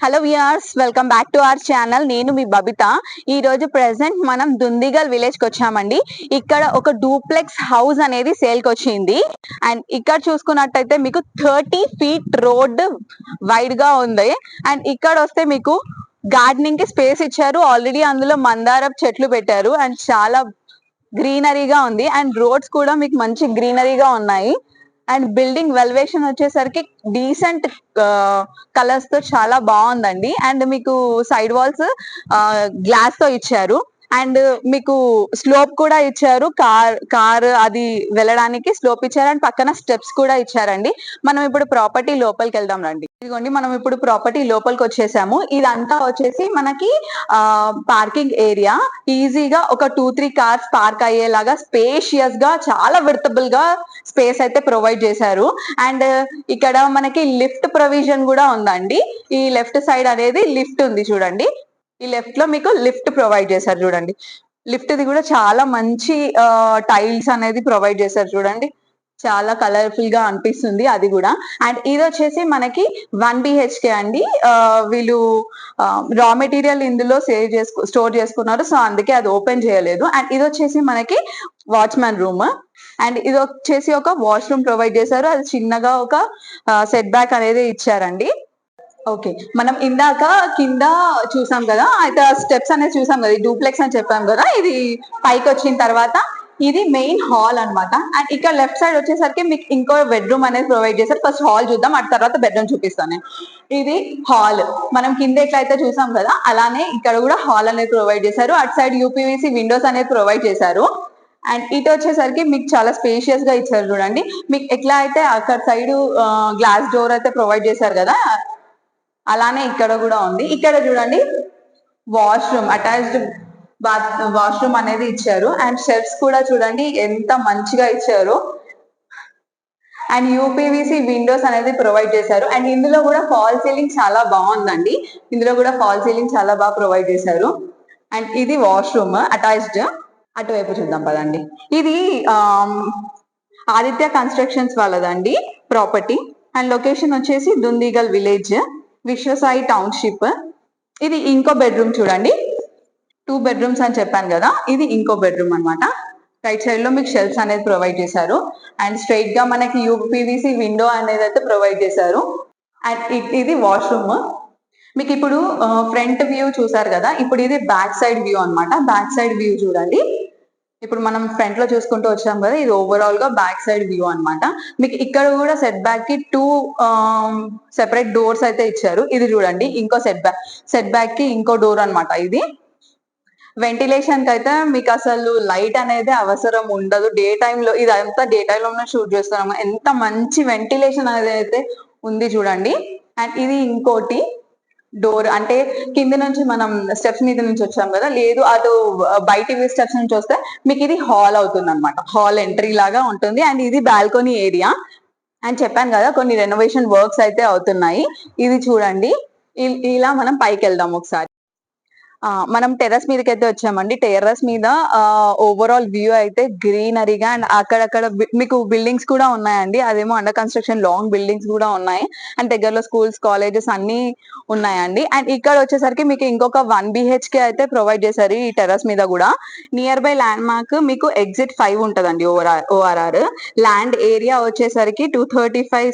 Hello viewers welcome back to our channel నేను మీ బబిత. ఈ రోజు ప్రెసెంట్ మనం దుందిగల్ విలేజ్కి వచ్చామండి. ఇక్కడ ఒక డూప్లెక్స్ హౌస్ అనేది సేల్కి వచ్చింది. అండ్ ఇక్కడ చూసుకున్నట్టయితే మీకు థర్టీ ఫీట్ రోడ్ వైడ్గా ఉంది. అండ్ ఇక్కడ వస్తే మీకు గార్డెనింగ్కి స్పేస్ ఇచ్చారు. ఆల్రెడీ అందులో మందారపు చెట్లు పెట్టారు. అండ్ చాలా గ్రీనరీగా ఉంది. అండ్ రోడ్స్ కూడా మీకు మంచి గ్రీనరీగా ఉన్నాయి. అండ్ బిల్డింగ్ వెల్వేషన్ వచ్చేసరికి డీసెంట్ కలర్స్తో చాలా బాగుందండి. అండ్ మీకు సైడ్ వాల్స్ గ్లాస్తో ఇచ్చారు. అండ్ మీకు స్లోప్ కూడా ఇచ్చారు. కార్ కార్ అది వెళ్ళడానికి స్లోప్ ఇచ్చారు. అండ్ పక్కన స్టెప్స్ కూడా ఇచ్చారండి. మనం ఇప్పుడు ప్రాపర్టీ లోపలికి వెళ్దాం రండి. ఇదిగోండి మనం ఇప్పుడు ప్రాపర్టీ లోపలికి వచ్చేసాము. ఇదంతా వచ్చేసి మనకి ఆ పార్కింగ్ ఏరియా. ఈజీగా ఒక టూ త్రీ కార్స్ పార్క్ అయ్యేలాగా స్పేషియస్గా చాలా విర్తబుల్గా స్పేస్ అయితే ప్రొవైడ్ చేశారు. అండ్ ఇక్కడ మనకి లిఫ్ట్ ప్రొవిజన్ కూడా ఉందండి. ఈ లెఫ్ట్ సైడ్ అనేది లిఫ్ట్ ఉంది చూడండి. ఈ లెఫ్ట్లో మీకు లిఫ్ట్ ప్రొవైడ్ చేశారు చూడండి. లిఫ్ట్ ది కూడా చాలా మంచి టైల్స్ అనేది ప్రొవైడ్ చేశారు చూడండి. చాలా కలర్ఫుల్గా అనిపిస్తుంది అది కూడా. అండ్ ఇది వచ్చేసి మనకి వన్ బిహెచ్కే అండి. వీళ్ళు రా మెటీరియల్ ఇందులో సేవ్ చేసుకు స్టోర్ చేసుకున్నారు. సో అందుకే అది ఓపెన్ చేయలేదు. అండ్ ఇది వచ్చేసి మనకి వాచ్మెన్ రూమ్. అండ్ ఇది వచ్చేసి ఒక వాష్రూమ్ ప్రొవైడ్ చేశారు. అది చిన్నగా ఒక సెట్ బ్యాక్ అనేది ఇచ్చారండి. ఓకే మనం ఇందాక కింద చూసాం కదా అయితే స్టెప్స్ అనేది చూసాం కదా డూప్లెక్స్ అని చెప్పాం కదా ఇది పైకి వచ్చిన తర్వాత ఇది మెయిన్ హాల్ అన్నమాట. అండ్ ఇక్కడ లెఫ్ట్ సైడ్ వచ్చేసరికి మీకు ఇంకో బెడ్రూమ్ అనేది ప్రొవైడ్ చేశారు. ఫస్ట్ హాల్ చూద్దాం ఆ తర్వాత బెడ్రూమ్ చూపిస్తాను. నేను. ఇది హాల్ మనం కింద ఎట్లయితే చూసాం కదా అలానే ఇక్కడ కూడా హాల్ అనేది ప్రొవైడ్ చేశారు. అటు సైడ్ యూపీవీసీ విండోస్ అనేది ప్రొవైడ్ చేశారు. అండ్ ఇటు వచ్చేసరికి మీకు చాలా స్పేషియస్గా ఇచ్చారు చూడండి. మీకు ఎట్లా అయితే అక్కడ సైడ్ గ్లాస్ డోర్ అయితే ప్రొవైడ్ చేశారు కదా అలానే ఇక్కడ కూడా ఉంది. ఇక్కడ చూడండి వాష్రూమ్ అటాచ్డ్ బాత్ వాష్రూమ్ అనేది ఇచ్చారు. అండ్ షెల్ఫ్స్ కూడా చూడండి ఎంత మంచిగా ఇచ్చారు. అండ్ యూపీవీసీ విండోస్ అనేది ప్రొవైడ్ చేశారు. అండ్ ఇందులో కూడా ఫాల్ సీలింగ్ చాలా బాగుందండి. ఇందులో కూడా ఫాల్ సీలింగ్ చాలా బాగా ప్రొవైడ్ చేశారు. అండ్ ఇది వాష్రూమ్ అటాచ్డ్ అటువైపు చూద్దాం పదండి. ఇది um, ఆదిత్య కన్స్ట్రక్షన్స్ వాళ్ళదండి ప్రాపర్టీ అండ్ లొకేషన్ వచ్చేసి దుందిగల్ విలేజ్ విశ్వసాయి టౌన్షిప్. ఇది ఇంకో బెడ్రూమ్ చూడండి. టూ బెడ్రూమ్స్ అని చెప్పాను కదా ఇది ఇంకో బెడ్రూమ్ అన్నమాట. రైట్ సైడ్లో మీకు షెల్ఫ్స్ అనేది ప్రొవైడ్ చేశారు. అండ్ స్ట్రైట్గా మనకి యూపీవీసీ విండో అనేది అయితే ప్రొవైడ్ చేశారు. అండ్ ఇది వాష్రూమ్. మీకు ఇప్పుడు ఫ్రంట్ వ్యూ చూసారు కదా ఇప్పుడు ఇది బ్యాక్ సైడ్ వ్యూ అనమాట బ్యాక్ సైడ్ వ్యూ చూడండి. ఇప్పుడు మనం ఫ్రంట్లో చూసుకుంటూ వచ్చాం కదా ఇది ఓవరాల్గా బ్యాక్ సైడ్ వ్యూ అనమాట మీకు ఇక్కడ కూడా సెట్ బ్యాక్కి టూ సెపరేట్ డోర్స్ అయితే ఇచ్చారు. ఇది చూడండి ఇంకో సెట్ బ్యాక్ సెట్ బ్యాక్కి ఇంకో డోర్ అనమాట ఇది. వెంటిలేషన్కి అయితే మీకు అసలు లైట్ అనేది అవసరం ఉండదు. డే లో అంతా డే టైంలోనే షూట్ చేస్తున్నాము. ఎంత మంచి వెంటిలేషన్ అనేది అయితే ఉంది చూడండి. అండ్ ఇది ఇంకోటి డోర్ అంటే కింద నుంచి మనం స్టెప్స్ మీద నుంచి వచ్చాం కదా లేదు అటు బయట స్టెప్స్ నుంచి వస్తే మీకు ఇది హాల్ అవుతుంది అనమాట హాల్ ఎంట్రీ లాగా ఉంటుంది అండ్ ఇది బాల్కనీ ఏరియా అని చెప్పాను కదా కొన్ని రెనోవేషన్ వర్క్స్ అయితే అవుతున్నాయి. ఇది చూడండి ఇలా మనం పైకి వెళ్దాం ఒకసారి. మనం టెర్రస్ మీదకి అయితే వచ్చామండి. టెర్రస్ మీద ఓవరాల్ వ్యూ అయితే గ్రీనరీగా అండ్ అక్కడక్కడ మీకు బిల్డింగ్స్ కూడా ఉన్నాయండి. అదేమో అండర్ కన్స్ట్రక్షన్ లాంగ్ బిల్డింగ్స్ కూడా ఉన్నాయి. అండ్ దగ్గరలో స్కూల్స్ కాలేజెస్ అన్ని ఉన్నాయండి. అండ్ ఇక్కడ వచ్చేసరికి మీకు ఇంకొక వన్ బిహెచ్కే అయితే ప్రొవైడ్ చేశారు ఈ టెర్రస్ మీద కూడా. నియర్ బై ల్యాండ్ మార్క్ మీకు ఎగ్జిట్ ఫైవ్ ఉంటదండి ఓఆర్ఆర్ ఓఆర్ఆర్ ల్యాండ్ ఏరియా వచ్చేసరికి టూ థర్టీ ఫైవ్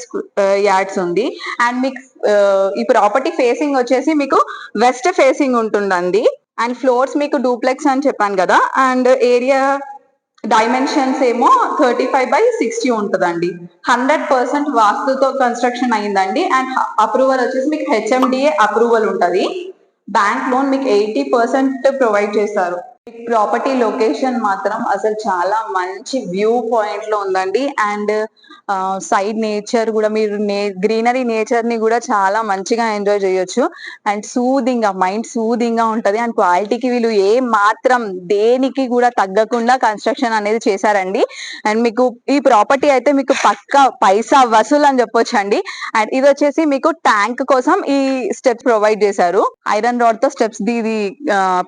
యార్డ్స్ ఉంది. అండ్ మీకు ఈ ప్రాపర్టీ ఫేసింగ్ వచ్చేసి మీకు వెస్ట్ ఫేసింగ్ ఉంటుందండి. అండ్ ఫ్లోర్స్ మీకు డూప్లెక్స్ అని చెప్పాను కదా. అండ్ ఏరియా డైమెన్షన్స్ ఏమో థర్టీ ఫైవ్ బై సిక్స్టీ ఉంటుందండి. హండ్రెడ్ పర్సెంట్ వాస్తుతో కన్స్ట్రక్షన్ అయిందండి అండ్ అప్రూవల్ వచ్చేసి మీకు హెచ్ఎండిఏ అప్రూవల్ ఉంటుంది. బ్యాంక్ లోన్ మీకు ఎయిటీ పర్సెంట్ ప్రొవైడ్ చేస్తారు. ప్రాపర్టీ లొకేషన్ మాత్రం అసలు చాలా మంచి వ్యూ పాయింట్లో ఉందండి. అండ్ సైడ్ నేచర్ కూడా మీరు గ్రీనరీ నేచర్ని కూడా చాలా మంచిగా ఎంజాయ్ చేయొచ్చు. అండ్ సూదింగ్గా మైండ్ సూదింగ్గా ఉంటది అండ్ క్వాలిటీకి వీళ్ళు ఏ మాత్రం దేనికి కూడా తగ్గకుండా కన్స్ట్రక్షన్ అనేది చేశారండి. అండ్ మీకు ఈ ప్రాపర్టీ అయితే మీకు పక్క పైసా వసూలు అని చెప్పొచ్చు అండి అండ్ ఇది వచ్చేసి మీకు ట్యాంక్ కోసం ఈ స్టెప్స్ ప్రొవైడ్ చేశారు. ఐరన్ రాడ్తో స్టెప్స్ ఇది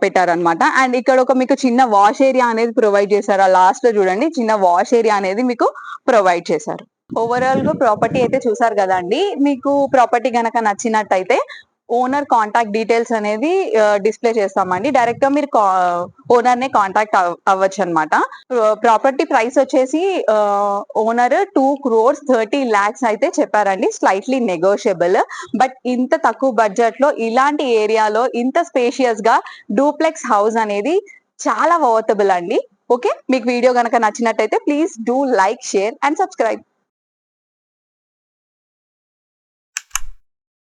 పెట్టారనమాట అండ్ ఇక్కడ ఒక మీకు చిన్న వాష్ ఏరియా అనేది ప్రొవైడ్ చేశారు. ఆ లాస్ట్లో చూడండి చిన్న వాష్ ఏరియా అనేది మీకు ప్రొవైడ్ చేశారు. ఓవరాల్గా ప్రాపర్టీ అయితే చూసారు కదండి. మీకు ప్రాపర్టీ గనక నచ్చినట్టయితే ఓనర్ కాంటాక్ట్ డీటెయిల్స్ అనేది డిస్ప్లే చేస్తామండి. డైరెక్ట్గా మీరు ఓనర్ నే కాంటాక్ట్ అవ్వచ్చు అనమాట ప్రాపర్టీ ప్రైస్ వచ్చేసి owner two crores thirty lakhs అయితే చెప్పారండి. స్లైట్లీ నెగోషియబుల్ బట్ ఇంత తక్కువ బడ్జెట్లో ఇలాంటి ఏరియాలో ఇంత స్పేషియస్గా డూప్లెక్స్ హౌస్ అనేది చాలా వర్తబుల్ అండి. ఓకే మీకు వీడియో కనుక నచ్చినట్టయితే please do like share and subscribe